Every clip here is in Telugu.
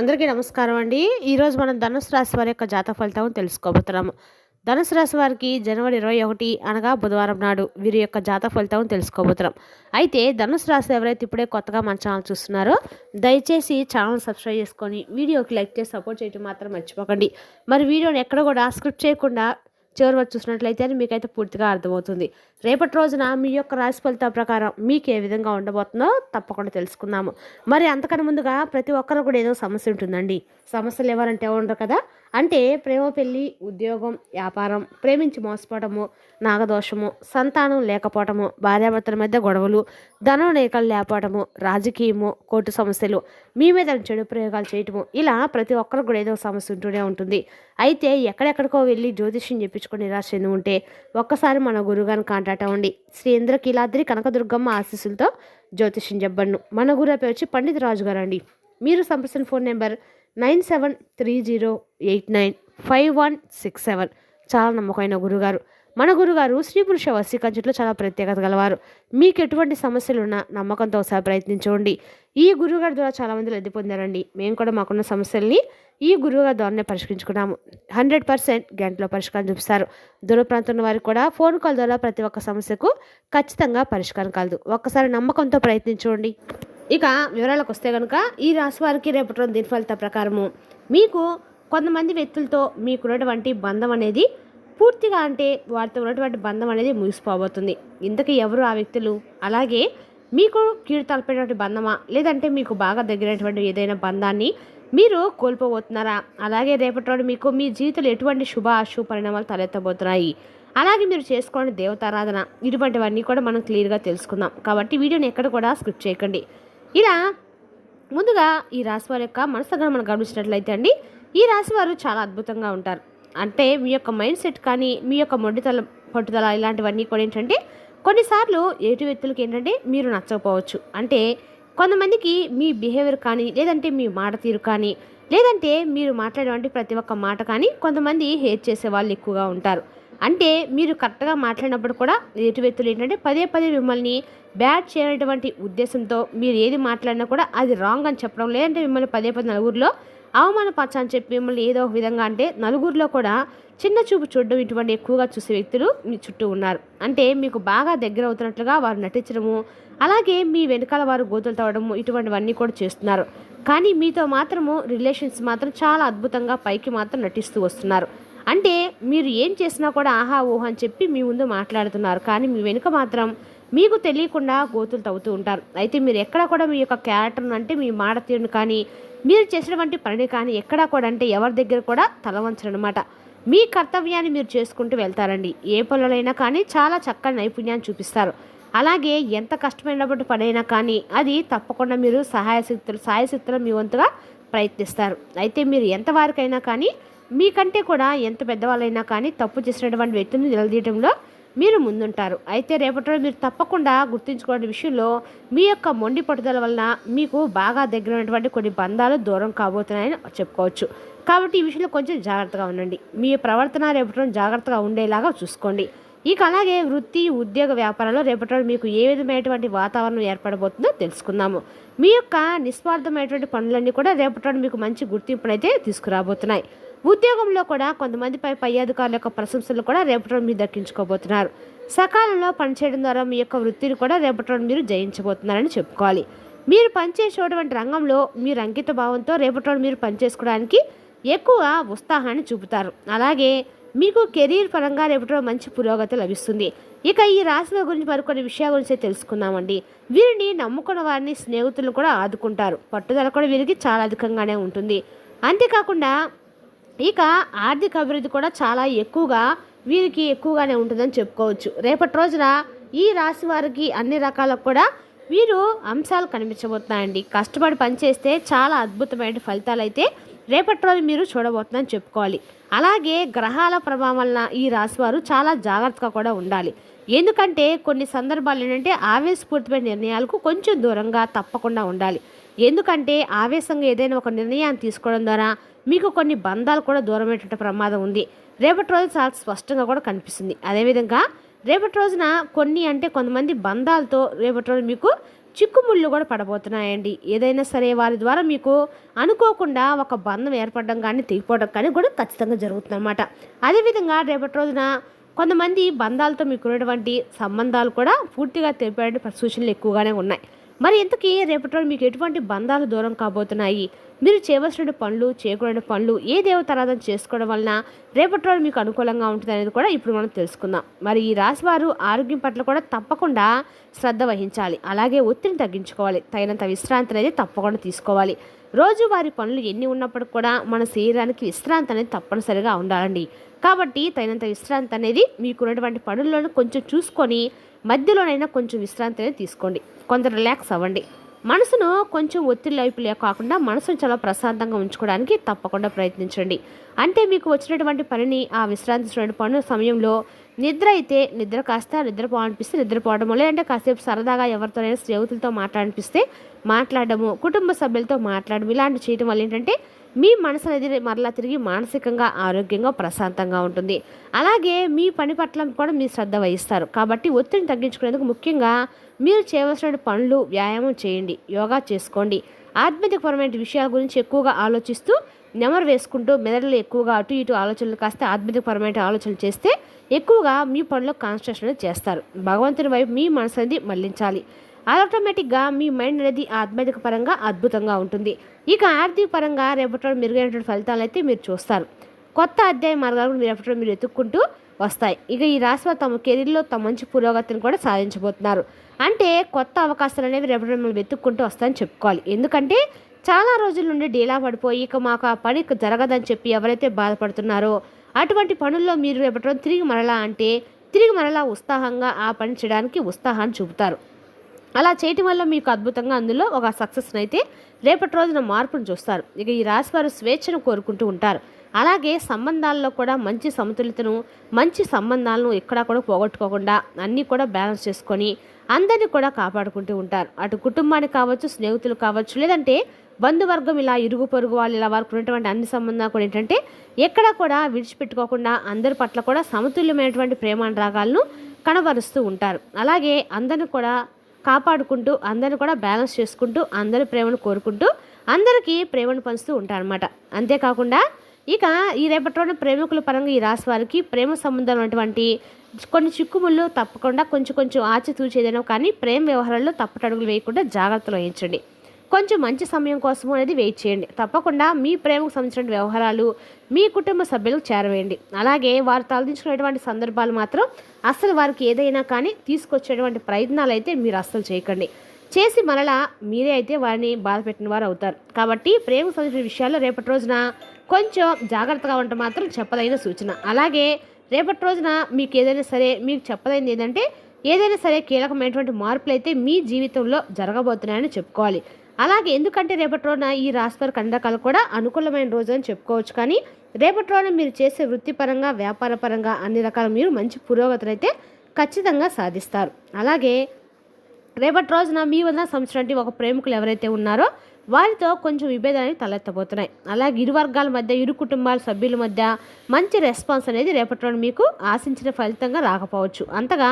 అందరికీ నమస్కారం అండి. ఈరోజు మనం ధనుసు రాశి వారి యొక్క జాతక ఫలితం తెలుసుకోబోతున్నాము. ధనుసు రాశి వారికి జనవరి ఇరవై ఒకటి అనగా బుధవారం నాడు వీరి యొక్క జాతక ఫలితం తెలుసుకోబోతున్నాం. అయితే ధనుసు రాశి ఎవరైతే ఇప్పుడే కొత్తగా మన ఛానల్ చూస్తున్నారో దయచేసి ఛానల్ సబ్స్క్రైబ్ చేసుకొని వీడియోకి లైక్ చేసి సపోర్ట్ చేయడం మాత్రం మర్చిపోకండి. మరి వీడియోని ఎక్కడ కూడా స్క్రిప్ట్ చేయకుండా చివరి వరకు చూసినట్లయితే అది మీకైతే పూర్తిగా అర్థమవుతుంది. రేపటి రోజున మీ యొక్క రాశి ఫలితాల ప్రకారం మీకు ఏ విధంగా ఉండబోతుందో తప్పకుండా తెలుసుకుందాము. మరి అంతకన్నా ముందుగా ప్రతి ఒక్కరు కూడా ఏదో సమస్య ఉంటుందండి. సమస్యలు ఎవరంటే ఉండరు కదా? అంటే ప్రేమ పెళ్ళి ఉద్యోగం వ్యాపారం ప్రేమించి మోసపోవడము నాగదోషము సంతానం లేకపోవటము భార్యాభర్తల మధ్య గొడవలు ధనం రేఖలు లేకపోవడము రాజకీయము కోర్టు సమస్యలు మీ మీద చెడు ప్రయోగాలు చేయటము ఇలా ప్రతి ఒక్కరికి కూడా ఏదో సమస్య ఉంటూనే ఉంటుంది. అయితే ఎక్కడెక్కడికో వెళ్ళి జ్యోతిష్యం చెప్పించుకొని నిరాశ చెంది ఉంటే ఒక్కసారి మన గురుగారిని కాంటాక్ట్ అవ్వండి. శ్రీ ఇంద్రకీలాద్రి కనకదుర్గమ్మ ఆశీస్సులతో జ్యోతిష్యం చెప్పబడును. మన గురు పేరు వచ్చి పండిత్ రాజు గారు అండి మీరు సంప్రదించిన phone number nine seven three zero eight nine five one six seven. చాలా నమ్మకమైన గురుగారు. మన గురుగారు స్త్రీ పురుష వశీకంచుట్లో చాలా ప్రత్యేకత గలవారు. మీకు ఎటువంటి సమస్యలున్నా నమ్మకంతో ఒకసారి ప్రయత్నించండి. ఈ గురువుగారి ద్వారా చాలామంది లబ్ధి పొందారండి. మేము కూడా మాకున్న సమస్యల్ని ఈ గురువుగారి ద్వారానే పరిష్కరించుకున్నాము. హండ్రెడ్ పర్సెంట్ గంటలో పరిష్కారం చూపిస్తారు. దూర ప్రాంతంలో వారికి కూడా ఫోన్ కాల్ ద్వారా ప్రతి ఒక్క సమస్యకు ఖచ్చితంగా పరిష్కారం కలదు. ఒక్కసారి నమ్మకంతో ప్రయత్నించండి. ఇక వివరాలకు వస్తే కనుక ఈ రాశి వారికి రేపటి రోజు దీని ఫలిత ప్రకారము. మీకు కొంతమంది వ్యక్తులతో మీకున్నటువంటి బంధం అనేది పూర్తిగా అంటే వారితో ఉన్నటువంటి బంధం అనేది ముగిసిపోబోతుంది. ఇంతకీ ఎవరు ఆ వ్యక్తులు? అలాగే మీకు కీడు తలపేటువంటి బంధమా? లేదంటే మీకు బాగా దగ్గరైనటువంటి ఏదైనా బంధాన్ని మీరు కోల్పోబోతున్నారా? అలాగే రేపటి రోజు మీకు మీ జీవితంలో ఎటువంటి శుభ అశుభ పరిణామాలు తలెత్తబోతున్నాయి? అలాగే మీరు చేసుకోండి దేవతారాధన. ఇటువంటివన్నీ కూడా మనం క్లియర్గా తెలుసుకుందాం. కాబట్టి వీడియోని ఎక్కడ కూడా స్క్రిప్ట్ చేయకండి. ఇలా ముందుగా ఈ రాశివారి యొక్క మనసుగా మనం గమనించినట్లయితే అండి ఈ రాశి వారు చాలా అద్భుతంగా ఉంటారు. అంటే మీ యొక్క మైండ్ సెట్ కానీ మీ యొక్క మొండితల పట్టుదల ఇలాంటివన్నీ కూడా ఏంటంటే కొన్నిసార్లు ఏటి వ్యక్తులకి ఏంటంటే మీరు నచ్చకపోవచ్చు. అంటే కొంతమందికి మీ బిహేవియర్ కానీ లేదంటే మీ మాట తీరు కానీ లేదంటే మీరు మాట్లాడేటువంటి ప్రతి ఒక్క మాట కానీ కొంతమంది హేట్ చేసే వాళ్ళు ఎక్కువగా ఉంటారు. అంటే మీరు కరెక్ట్గా మాట్లాడినప్పుడు కూడా ఎటు వ్యక్తులు ఏంటంటే పదే పదే మిమ్మల్ని బ్యాడ్ చేయనటువంటి ఉద్దేశంతో మీరు ఏది మాట్లాడినా కూడా అది రాంగ్ అని చెప్పడం లేదంటే మిమ్మల్ని పదే పదే నలుగురిలో అవమానపరచని చెప్పి మిమ్మల్ని ఏదో ఒక విధంగా అంటే నలుగురిలో కూడా చిన్న చూపు చూడడం ఇటువంటి ఎక్కువగా చూసే వ్యక్తులు మీ చుట్టూ ఉన్నారు. అంటే మీకు బాగా దగ్గర అవుతున్నట్లుగా వారు నటించడము అలాగే మీ వెనకాల వారు గోతులు తవ్వడము ఇటువంటివన్నీ కూడా చేస్తున్నారు. కానీ మీతో మాత్రము రిలేషన్స్ మాత్రం చాలా అద్భుతంగా పైకి మాత్రం నటిస్తూ వస్తున్నారు. అంటే మీరు ఏం చేసినా కూడా ఆహా ఊహ అని చెప్పి మీ ముందు మాట్లాడుతున్నారు. కానీ మీ వెనుక మాత్రం మీకు తెలియకుండా గోతులు తవ్వుతూ ఉంటారు. అయితే మీరు ఎక్కడ కూడా మీ యొక్క క్యారెక్టర్ను అంటే మీ మాట తీరును కానీ మీరు చేసినటువంటి పనిని కానీ ఎక్కడా కూడా అంటే ఎవరి దగ్గర కూడా తలవంచరనమాట మీ కర్తవ్యాన్ని మీరు చేసుకుంటూ వెళ్తారండి. ఏ పనులైనా కానీ చాలా చక్కని నైపుణ్యాన్ని చూపిస్తారు. అలాగే ఎంత కష్టమైనటువంటి పనైనా కానీ అది తప్పకుండా మీరు సహాయ శక్తులు సాయశక్తులు మీ వంతుగా ప్రయత్నిస్తారు. అయితే మీరు ఎంతవారికైనా కానీ మీకంటే కూడా ఎంత పెద్దవాళ్ళైనా కానీ తప్పు చేసినటువంటి వ్యక్తిని నిలదీయడంలో మీరు ముందుంటారు. అయితే రేపటి రోజు మీరు తప్పకుండా గుర్తుంచుకోవడం విషయంలో మీ యొక్క మొండి పట్టుదల వలన మీకు బాగా దగ్గరైనటువంటి కొన్ని బంధాలు దూరం కాబోతున్నాయని చెప్పుకోవచ్చు. కాబట్టి ఈ విషయంలో కొంచెం జాగ్రత్తగా ఉండండి. మీ ప్రవర్తన రేపటి రోజు జాగ్రత్తగా ఉండేలాగా చూసుకోండి. ఇక అలాగే వృత్తి ఉద్యోగ వ్యాపారంలో రేపటి రోజు మీకు ఏ విధమైనటువంటి వాతావరణం ఏర్పడబోతుందో తెలుసుకుందాము. మీ యొక్క నిస్వార్థమైనటువంటి పనులన్నీ కూడా రేపటి రోజు మీకు మంచి గుర్తింపునైతే తీసుకురాబోతున్నాయి. ఉద్యోగంలో కూడా కొంతమందిపై పై అధికారుల యొక్క ప్రశంసలు కూడా రేపటి రోజు మీరు దక్కించుకోబోతున్నారు. సకాలంలో పనిచేయడం ద్వారా మీ యొక్క వృత్తిని కూడా రేపటి రోజు మీరు జయించబోతున్నారని చెప్పుకోవాలి. మీరు పనిచేసేటువంటి రంగంలో మీరు అంకిత భావంతో రేపటి రోజు మీరు పనిచేసుకోవడానికి ఎక్కువ ఉత్సాహాన్ని చూపుతారు. అలాగే మీకు కెరీర్ పరంగా రేపటి రోజు మంచి పురోగతి లభిస్తుంది. ఇక ఈ రాశుల గురించి మరికొన్ని విషయాల గురించి తెలుసుకుందామండి. వీరిని నమ్ముకున్న వారిని స్నేహితులను కూడా ఆదుకుంటారు. పట్టుదల కూడా వీరికి చాలా అధికంగానే ఉంటుంది. అంతేకాకుండా ఇక ఆర్థిక అభివృద్ధి కూడా చాలా ఎక్కువగా వీరికి ఎక్కువగానే ఉంటుందని చెప్పుకోవచ్చు. రేపటి రోజున ఈ రాశి వారికి అన్ని రకాలకు కూడా వీరు అంశాలు కనిపించబోతున్నాయండి. కష్టపడి పనిచేస్తే చాలా అద్భుతమైన ఫలితాలు అయితే రేపటి రోజు మీరు చూడబోతుందని చెప్పుకోవాలి. అలాగే గ్రహాల ప్రభావం వలన ఈ రాశి వారు చాలా జాగ్రత్తగా కూడా ఉండాలి. ఎందుకంటే కొన్ని సందర్భాలు ఏంటంటే ఆవేశపూరితమైన నిర్ణయాలకు కొంచెం దూరంగా తప్పకుండా ఉండాలి. ఎందుకంటే ఆవేశంగా ఏదైనా ఒక నిర్ణయాన్ని తీసుకోవడం ద్వారా మీకు కొన్ని బంధాలు కూడా దూరమయ్యేట ప్రమాదం ఉంది. రేపటి రోజు చాలా స్పష్టంగా కూడా కనిపిస్తుంది. అదేవిధంగా రేపటి రోజున కొన్ని అంటే కొంతమంది బంధాలతో రేపటి రోజు మీకు చిక్కుముళ్ళు కూడా పడబోతున్నాయండి. ఏదైనా సరే వారి ద్వారా మీకు అనుకోకుండా ఒక బంధం ఏర్పడడం కానీ తెగిపోవడం కానీ కూడా ఖచ్చితంగా జరుగుతుందన్నమాట. అదేవిధంగా రేపటి రోజున కొంతమంది బంధాలతో మీకు ఉన్నటువంటి సంబంధాలు కూడా పూర్తిగా తెలిపేటువంటి సూచనలు ఎక్కువగానే ఉన్నాయి. మరి ఇంతకీ రేపటి రోజు మీకు ఎటువంటి బంధాలు దూరం కాబోతున్నాయి? మీరు చేయవలసిన పనులు చేయకూడని పనులు ఏ దేవతారాధన చేసుకోవడం వలన రేపటి రోజు మీకు అనుకూలంగా ఉంటుంది అనేది కూడా ఇప్పుడు మనం తెలుసుకుందాం. మరి ఈ రాశి వారు ఆరోగ్యం పట్ల కూడా తప్పకుండా శ్రద్ధ వహించాలి. అలాగే ఒత్తిడిని తగ్గించుకోవాలి. తగినంత విశ్రాంతి అనేది తప్పకుండా తీసుకోవాలి. రోజువారి పనులు ఎన్ని ఉన్నప్పటికీ కూడా మన శరీరానికి విశ్రాంతి అనేది తప్పనిసరిగా ఉండాలండి. కాబట్టి తగినంత విశ్రాంతి అనేది మీకున్నటువంటి పనుల్లోనూ కొంచెం చూసుకొని మధ్యలోనైనా కొంచెం విశ్రాంతి అనేది తీసుకోండి. కొంత రిలాక్స్ అవ్వండి. మనసును కొంచెం ఒత్తిడి వైపు కాకుండా మనసును చాలా ప్రశాంతంగా ఉంచుకోవడానికి తప్పకుండా ప్రయత్నించండి. అంటే మీకు వచ్చినటువంటి పనిని ఆ విశ్రాంతి పనుల సమయంలో నిద్ర అయితే నిద్ర కాస్త నిద్రపోవాలనిపిస్తే నిద్రపోవడము లేదంటే కాసేపు సరదాగా ఎవరితోనైనా స్నేహితులతో మాట్లాడనిపిస్తే మాట్లాడము కుటుంబ సభ్యులతో మాట్లాడడం ఇలాంటి చేయడం వల్ల ఏంటంటే మీ మనసు అనేది మరలా తిరిగి మానసికంగా ఆరోగ్యంగా ప్రశాంతంగా ఉంటుంది. అలాగే మీ పని పట్ల కూడా మీరు శ్రద్ధ వహిస్తారు. కాబట్టి ఒత్తిడిని తగ్గించుకునేందుకు ముఖ్యంగా మీరు చేయవలసిన పనులు వ్యాయామం చేయండి యోగా చేసుకోండి. ఆధ్యాత్మికపరమైన విషయాల గురించి ఎక్కువగా ఆలోచిస్తూ నెమరు వేసుకుంటూ మెదడులో ఎక్కువగా అటు ఇటు ఆలోచనలు కాస్తే ఆధ్యాత్మికపరమైన ఆలోచనలు చేస్తే ఎక్కువగా మీ పనిలో కాన్సన్ట్రేషన్ చేస్తారు. భగవంతుని వైపు మీ మనసు అనేది మళ్ళించాలి. ఆటోమేటిక్గా మీ మైండ్ అనేది ఆధ్యాత్మిక పరంగా అద్భుతంగా ఉంటుంది. ఇక ఆర్థిక పరంగా రేపటి మెరుగైనటువంటి ఫలితాలు అయితే మీరు చూస్తారు. కొత్త అధ్యాయ మార్గాలు మీరు రేపటి మీరు ఎత్తుక్కుంటూ వస్తాయి. ఇక ఈ రాశి తమ కెరీర్లో తమ మంచి పురోగతిని కూడా సాధించబోతున్నారు. అంటే కొత్త అవకాశాలు అనేవి రేపటి మిమ్మల్ని వెతుక్కుంటూ వస్తాయని చెప్పుకోవాలి. ఎందుకంటే చాలా రోజుల నుండి డీలా పడిపోయి ఇక మాకు ఆ పని జరగదని చెప్పి ఎవరైతే బాధపడుతున్నారో అటువంటి పనుల్లో మీరు రేపటి తిరిగి మరలా అంటే తిరిగి మరలా ఉత్సాహంగా ఆ పని చేయడానికి ఉత్సాహాన్ని చూపుతారు. అలా చేయటం వల్ల మీకు అద్భుతంగా అందులో ఒక సక్సెస్ని అయితే రేపటి రోజున మార్పును చూస్తారు. ఇక ఈ రాశి వారు స్వేచ్ఛను కోరుకుంటూ ఉంటారు. అలాగే సంబంధాల్లో కూడా మంచి సమతుల్యతను మంచి సంబంధాలను ఎక్కడా కూడా పోగొట్టుకోకుండా అన్నీ కూడా బ్యాలెన్స్ చేసుకొని అందరినీ కూడా కాపాడుకుంటూ ఉంటారు. అటు కుటుంబానికి కావచ్చు స్నేహితులు కావచ్చు లేదంటే బంధువర్గం ఇలా ఇరుగు పొరుగు వాళ్ళు ఇలా వారికి ఉన్నటువంటి అన్ని సంబంధాలు కూడా ఏంటంటే ఎక్కడా కూడా విడిచిపెట్టుకోకుండా అందరి పట్ల కూడా సమతుల్యమైనటువంటి ప్రేమానురాగాలను కనబరుస్తూ ఉంటారు. అలాగే అందరిని కూడా కాపాడుకుంటూ అందరిని కూడా బ్యాలెన్స్ చేసుకుంటూ అందరి ప్రేమను కోరుకుంటూ అందరికీ ప్రేమను పంచుతూ ఉంటారనమాట అంతేకాకుండా ఇక ఈ రేపటి రోజున ప్రేమికుల పరంగా ఈ రాశి వారికి ప్రేమ సంబంధం ఉన్నటువంటి కొన్ని చిక్కుముళ్ళు తప్పకుండా కొంచెం కొంచెం ఆచితూచి కానీ ప్రేమ వ్యవహారాల్లో తప్పటడుగులు వేయకుండా జాగ్రత్తలు వహించండి. కొంచెం మంచి సమయం కోసం అనేది వెయిట్ చేయండి. తప్పకుండా మీ ప్రేమకు సంబంధించిన వ్యవహారాలు మీ కుటుంబ సభ్యులకు చేరవేయండి. అలాగే వారు తలదించుకునేటువంటి సందర్భాలు మాత్రం అస్సలు వారికి ఏదైనా కానీ తీసుకొచ్చేటువంటి ప్రయత్నాలు అయితే మీరు అస్సలు చేయకండి. చేసి మరలా మీరే అయితే వారిని బాధ పెట్టిన వారు అవుతారు. కాబట్టి ప్రేమకు సంబంధించిన విషయాల్లో రేపటి రోజున కొంచెం జాగ్రత్తగా ఉంటే మాత్రం చెప్పదైన సూచన. అలాగే రేపటి రోజున మీకు ఏదైనా సరే మీకు చెప్పదైంది ఏంటంటే ఏదైనా సరే కీలకమైనటువంటి మార్పులు అయితే మీ జీవితంలో జరగబోతున్నాయని చెప్పుకోవాలి. అలాగే ఎందుకంటే రేపటి రోజున ఈ రాశి కండకాలు కూడా అనుకూలమైన రోజు అని చెప్పుకోవచ్చు. కానీ రేపటి రోజున మీరు చేసే వృత్తిపరంగా వ్యాపారపరంగా అన్ని రకాల మీరు మంచి పురోగతిని అయితే ఖచ్చితంగా సాధిస్తారు. అలాగే రేపటి రోజున మీ వద్ద సంవత్సరానికి ఒక ప్రేమికులు ఎవరైతే ఉన్నారో వారితో కొంచెం విభేదాలు తలెత్తబోతున్నాయి. అలాగే ఇరు వర్గాల మధ్య ఇరు కుటుంబాల సభ్యుల మధ్య మంచి రెస్పాన్స్ అనేది రేపటి రోజు మీకు ఆశించిన ఫలితంగా రాకపోవచ్చు. అంతగా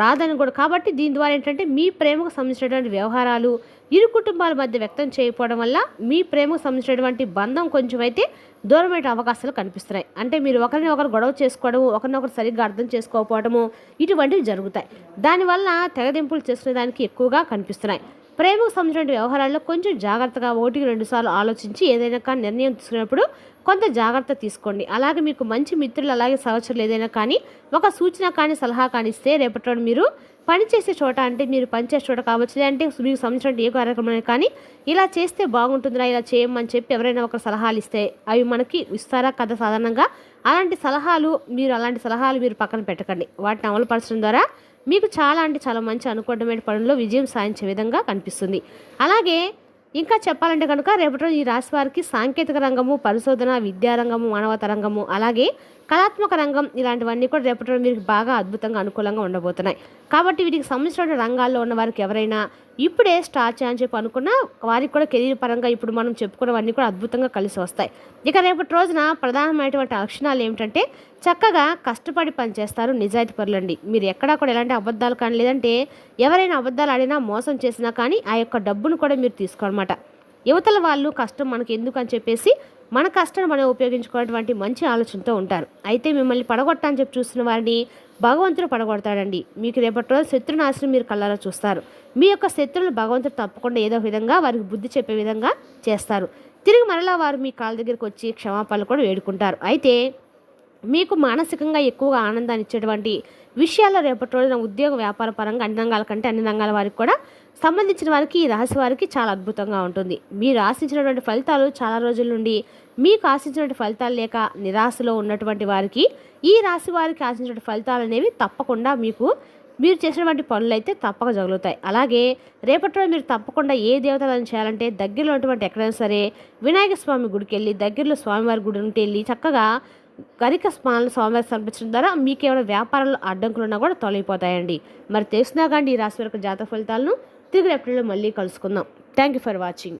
రాదని కూడా. కాబట్టి దీని ద్వారా ఏంటంటే మీ ప్రేమకు సంబంధించినటువంటి వ్యవహారాలు ఇరు కుటుంబాల మధ్య వ్యక్తం చేయకపోవడం వల్ల మీ ప్రేమకు సంబంధించినటువంటి బంధం కొంచెం అయితే దూరమైన అవకాశాలు కనిపిస్తున్నాయి. అంటే మీరు ఒకరిని ఒకరు గొడవ చేసుకోవడము ఒకరినొకరు సరిగ్గా అర్థం చేసుకోకపోవడము ఇటువంటివి జరుగుతాయి. దానివల్ల తెగదింపులు చేసుకునే దానికి ఎక్కువగా కనిపిస్తున్నాయి. ప్రేమకు సంబంధించిన వ్యవహారాల్లో కొంచెం జాగ్రత్తగా ఒకటికి రెండు సార్లు ఆలోచించి ఏదైనా కానీ నిర్ణయం తీసుకున్నప్పుడు కొంత జాగ్రత్త తీసుకోండి. అలాగే మీకు మంచి మిత్రులు అలాగే సహచరులు ఏదైనా కానీ ఒక సూచన కానీ సలహా కానీ ఇస్తే రేపటి రోజు మీరు పనిచేసే చోట అంటే మీరు పనిచేసే చోట కావచ్చు లేదంటే మీకు సంబంధించిన ఏ కార్యక్రమం కానీ ఇలా చేస్తే బాగుంటుందిరా ఇలా చేయమని చెప్పి ఎవరైనా ఒక సలహాలు ఇస్తే అవి మనకి ఇస్తారా కదా సాధారణంగా. అలాంటి సలహాలు మీరు అలాంటి సలహాలు మీరు పక్కన పెట్టకండి. వాటిని అమలుపరచడం ద్వారా మీకు చాలా అంటే చాలా మంచి అనుకూలమైన పనుల్లో విజయం సాధించే విధంగా కనిపిస్తుంది. అలాగే ఇంకా చెప్పాలంటే కనుక రేపటి రోజు ఈ రాశి వారికి సాంకేతిక రంగము పరిశోధన విద్యారంగము మానవత రంగము అలాగే కళాత్మక రంగం ఇలాంటివన్నీ కూడా రేపటి రోజు మీకు బాగా అద్భుతంగా అనుకూలంగా ఉండబోతున్నాయి. కాబట్టి వీటికి సంబంధించిన రంగాల్లో ఉన్న వారికి ఎవరైనా ఇప్పుడే స్టార్ట్ చేయని చెప్పి అనుకున్నా వారికి కూడా కెరీర్ పరంగా ఇప్పుడు మనం చెప్పుకున్నవన్నీ కూడా అద్భుతంగా కలిసి వస్తాయి. ఇక రేపటి రోజున ప్రధానమైనటువంటి లక్షణాలు ఏమిటంటే చక్కగా కష్టపడి పనిచేస్తారు నిజాయితీ పరులండి. మీరు ఎక్కడా కూడా ఎలాంటి అబద్ధాలు కానీ లేదంటే ఎవరైనా అబద్ధాలు ఆడినా మోసం చేసినా కానీ ఆ యొక్క డబ్బును కూడా మీరు తీసుకోనమాట యువతల వాళ్ళు కష్టం మనకు ఎందుకు అని చెప్పేసి మన కష్టాన్ని మనం ఉపయోగించుకునేటువంటి మంచి ఆలోచనతో ఉంటారు. అయితే మిమ్మల్ని పడగొట్టని చెప్పి చూస్తున్న వారిని భగవంతుడు పడగొడతాడండి. మీకు రేపటి రోజు శత్రునాశనం మీరు కళ్ళారా చూస్తారు. మీ యొక్క శత్రువులు భగవంతుడు తప్పకుండా ఏదో విధంగా వారికి బుద్ధి చెప్పే విధంగా చేస్తారు. తిరిగి మరలా వారు మీ కాళ్ళ దగ్గరికి వచ్చి క్షమాపణలు కూడా వేడుకుంటారు. అయితే మీకు మానసికంగా ఎక్కువగా ఆనందాన్ని ఇచ్చేటువంటి విషయాల్లో రేపటి రోజున ఉద్యోగ వ్యాపార పరంగా అన్ని రంగాల కంటే అన్ని రంగాల వారికి కూడా సంబంధించిన వారికి ఈ రాశి వారికి చాలా అద్భుతంగా ఉంటుంది. మీరు ఆశించినటువంటి ఫలితాలు చాలా రోజుల నుండి మీకు ఆశించినటువంటి ఫలితాలు లేక నిరాశలో ఉన్నటువంటి వారికి ఈ రాశి వారికి ఆశించిన ఫలితాలు అనేవి తప్పకుండా మీకు మీరు చేసినటువంటి పనులు అయితే తప్పక జరుగుతాయి. అలాగే రేపటి రోజు మీరు తప్పకుండా ఏ దేవతలను చేయాలంటే దగ్గరలో ఉన్నటువంటి ఎక్కడైనా సరే వినాయక స్వామి గుడికి వెళ్ళి దగ్గరలో స్వామివారి గుడి ఉంటే వెళ్ళి చక్కగా గరిక స్నానాలు సోమవారం సమర్పించడం ద్వారా మీకు ఏమైనా వ్యాపారంలో అడ్డంకులు ఉన్నా కూడా తొలగిపోతాయండి. మరి తెలిసినా కానీ ఈ రాశి వరకు జాతక ఫలితాలను తిరిగి ఎప్పుడైనా మళ్ళీ కలుసుకుందాం. Thank you for watching